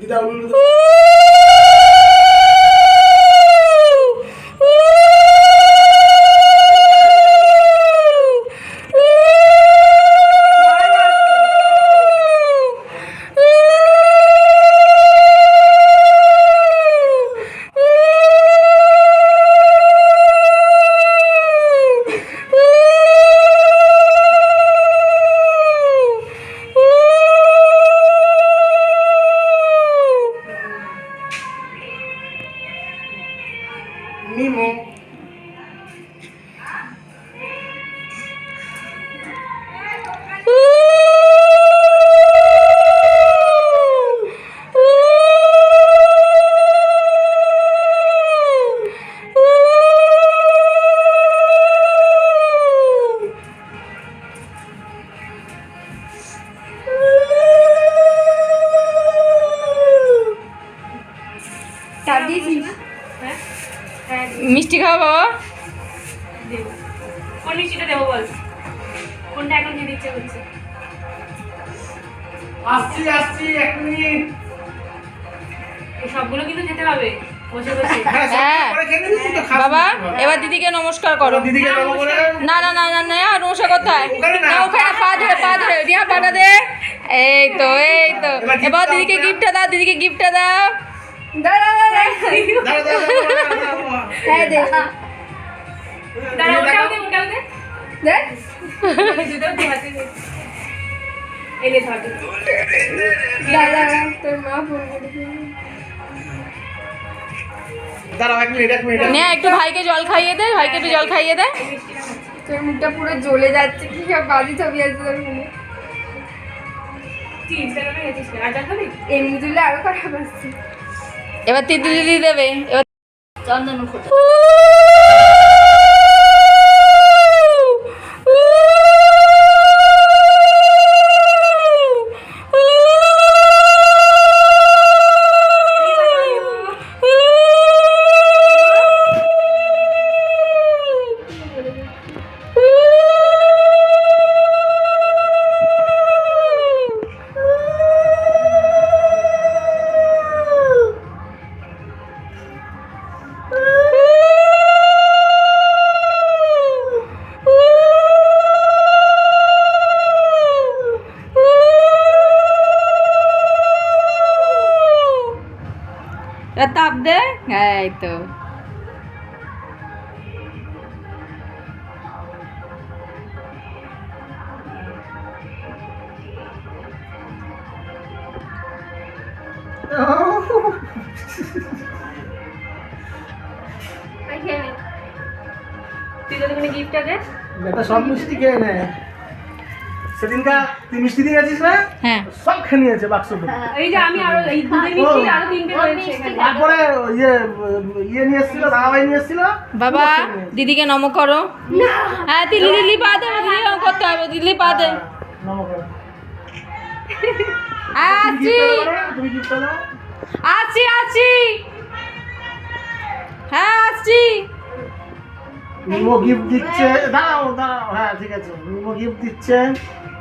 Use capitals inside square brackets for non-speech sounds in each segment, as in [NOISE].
দিদা মিষ্টি খাওয়া বাবা। কোন মিষ্টিটা দেবো বল। কোনটা এখন খেতে ইচ্ছে করছে? আসছি আসছি এক মিনিট। সবগুলো কিন্তু খেতে হবে। বসে বসে। হ্যাঁ হ্যাঁ। বাবা এবার দিদিকে নমস্কার করো। না না না না না আর নমস্কার ওখানে না। ওখানে পা ধরে পা ধরে। রিয়া পাটা দে। এই তো এই তো। এবার দিদিকে। গিফটটা দাও দিদিকে গিফটটা দাও। দাঁড়া দাঁড়া দাঁড়া, দাঁড়া, দাঁড়া, দাঁড়া, দাঁড়া। হ্যাঁ দে দাঁড়া ওটাও দে। ওটাও দে দে হাতে দে। এই নে ধর। দে। তোর মা ফোন দাঁড়াও এক মিনিট এক মিনিট নে একটু ভাইকে জল খাইয়ে দে ভাইকে একটু জল খাইয়ে দে। তোর মুখটা পুরো জ্বলে যাচ্ছে কি সব বাজি ছবি আছে তোর মুখে? এমনি দিলে আরও খারাপ আসছে এবার তিতলি দিদি দেবে এবার চন্দন ফোটা এবার তাপ দে হ্যাঁ এই তো তুই যদি কোনো গিফটটা দে এটা সব মিষ্টি খেয়ে নে সেদিনকা তুই মিষ্টি দিয়ে গেছিস না? হ্যাঁ। সব খেয়ে নিয়েছে বাক্সটা এই যে আমি আরও এই দুধের মিষ্টি আরও তিনটে রয়েছে তারপরে ইয়ে ইয়ে নিয়ে এসেছিল দাদাভাই নিয়ে এসেছিল। বাবা দিদিকে নম করো। হ্যাঁ দিদি দিদি পা দে দিদি নম করতে হবে দিদি পা দে। হ্যাঁ আছি। তুমি কি আছি আছি। হ্যাঁ আসছি। নিমো গিফট দিচ্ছে। দাঁড়াও দাঁড়াও। হ্যাঁ ঠিক আছে। নিমো গিফট দিচ্ছে।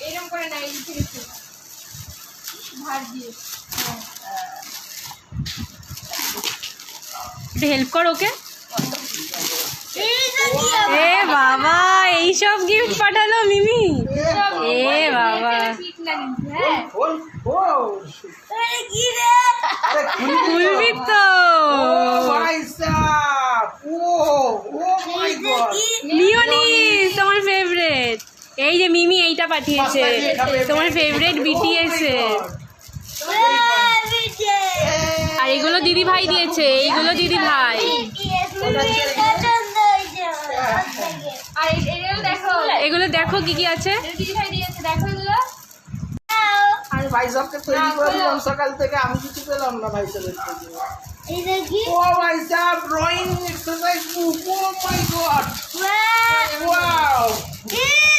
এরকম করে না এই থেকে ভাত দিয়ে একটু হেল্প কর ওকে এ বাবা এইসব গিফট পাঠালো মিমি এ বাবা হ্যাঁ খুলবি তো তোমার ফেভারিট এই যে মিমি এইটা পাঠিয়েছে। তোমার ফেভারিট বিটিএস এর আর এগুলো দিদি ভাই দিয়েছে এইগুলো দিদি ভাই। এগুলো দেখো এগুলো দেখো কি কি আছে। দিদি ভাই দিয়েছে দেখো এগুলো ভাইসাবকে তৈরি করে সকাল থেকে আমি কিছু পেলাম না ও ভাইসাব drawing exercise book oh my god wow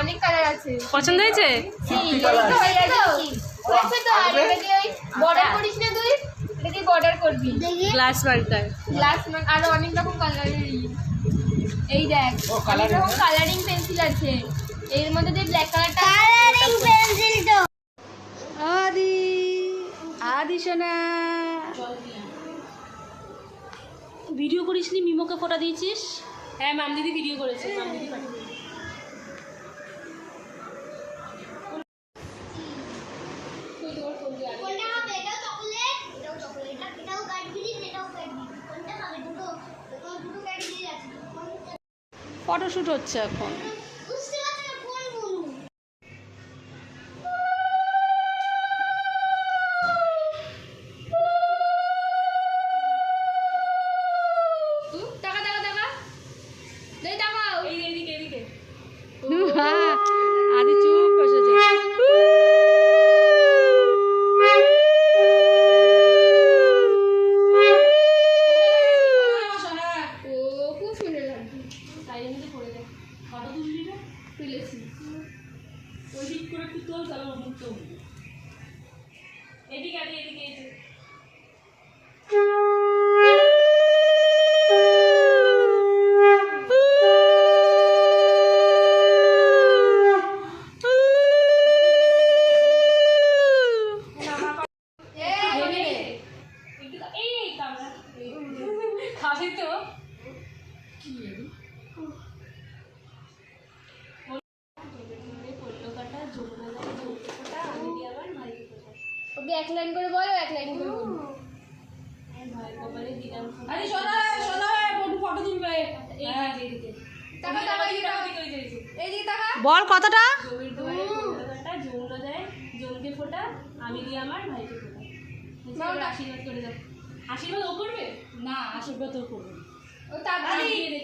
অনেক কালার আছে। পছন্দ হয়েছে? বর্ডার করিস না তুই দেখি। বর্ডার করবি অনেক রকম এই দেখ অনেক রকম কালারিং আছে। এর মধ্যে যে ভিডিও করিসনি মিমোকে ফটো দিয়েছিস? হ্যাঁ মাম দিদি ভিডিও করেছে কোনটা হবে? এটাও চকলেট এটাও চকলেট এটাও কাটবি এটাও কাটবি কোনটা হবে? দুটো। দুটো দুটো কাটবি আছে। ফটোশ্যুট হচ্ছে এখন। বুঝতে পারছি না কোন বলব টাকা টাকা টাকা দেই টাকাও এই এদিকে এদিকে তাই এমনি করে দে ফটো তুললি না তুলেছি ওই দিক করে একটু তোল, তাহলে মুখটা উঠবে। এদিকে এদিকে এই যে। একটু কা- এই এই কামড়া খাবি তো ওকে এক লাইন করে বলো এক লাইন করে বলো। আরে সোনা সোনা বন্ধু ফটো তুলবে। টাকা টাকা বল কতটা দেয় জমকে ফোটা আমি দিই আমার ভাইকে ফোটা। আশীর্বাদ করে দাও। আশীর্বাদ ও করবে? না আশীর্বাদ তো করবে ও টাকা তাপ দিয়ে দে,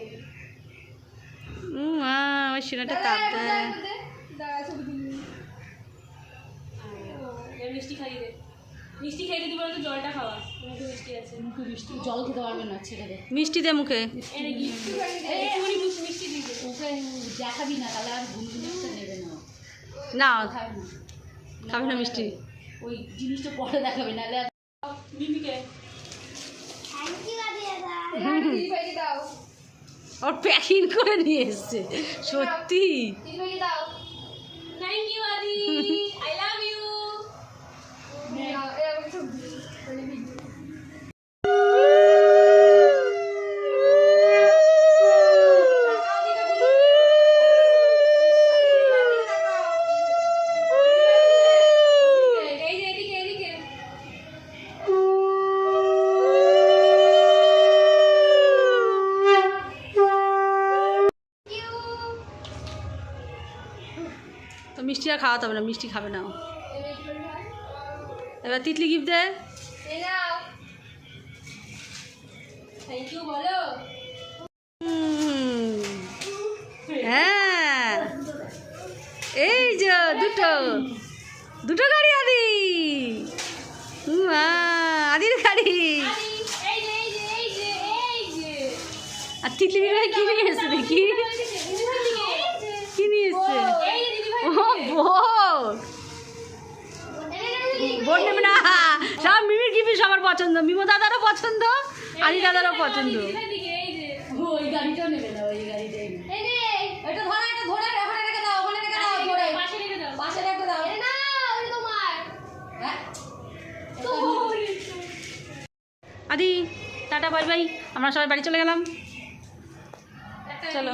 দিয়ে। ওই দেয় দাঁড়া ছবি তুলি। এবার মিষ্টি খাইয়ে দে। মিষ্টি খাইয়ে দিতে বলতো জলটা খাওয়া। মুখে মিষ্টি আছে। মিষ্টি জল খেতে পারবে না ছেড়ে দে। মিষ্টি দে মুখে। মিষ্টি না তাহলে আর গুনগুনিটা নেবে না। হ্যাঁ। না খাবে না। খাবি না মিষ্টি। ওই জিনিসটা পরে দেখাবে নাহলে আর মিমিকে। দাও ওর প্যাকিং করে নিয়ে এসছে। সত্যি। দাও। থ্যাংক ইউ আদি। [LAUGHS] খাওয়াতে হবে না মিষ্টি খাবে না এবার তিতলি গিফট দে। এই নাও থ্যাংক ইউ বলো হুম। হ্যাঁ। এই যে দুটো। দুটো গাড়ি আদি। আহ, আদির গাড়ি। আর তিতলি বিভাগ কি নিয়ে এসছে দেখি? ভাই। কি নিয়ে এসছে? ভাই বোট নেবে না সব মিমির গিফট সবার পছন্দ মিমো দাদারও পছন্দ আদি দাদারও পছন্দ আদি টাটা বাই বাই। আমরা সবাই বাড়ি চলে গেলাম। চলো।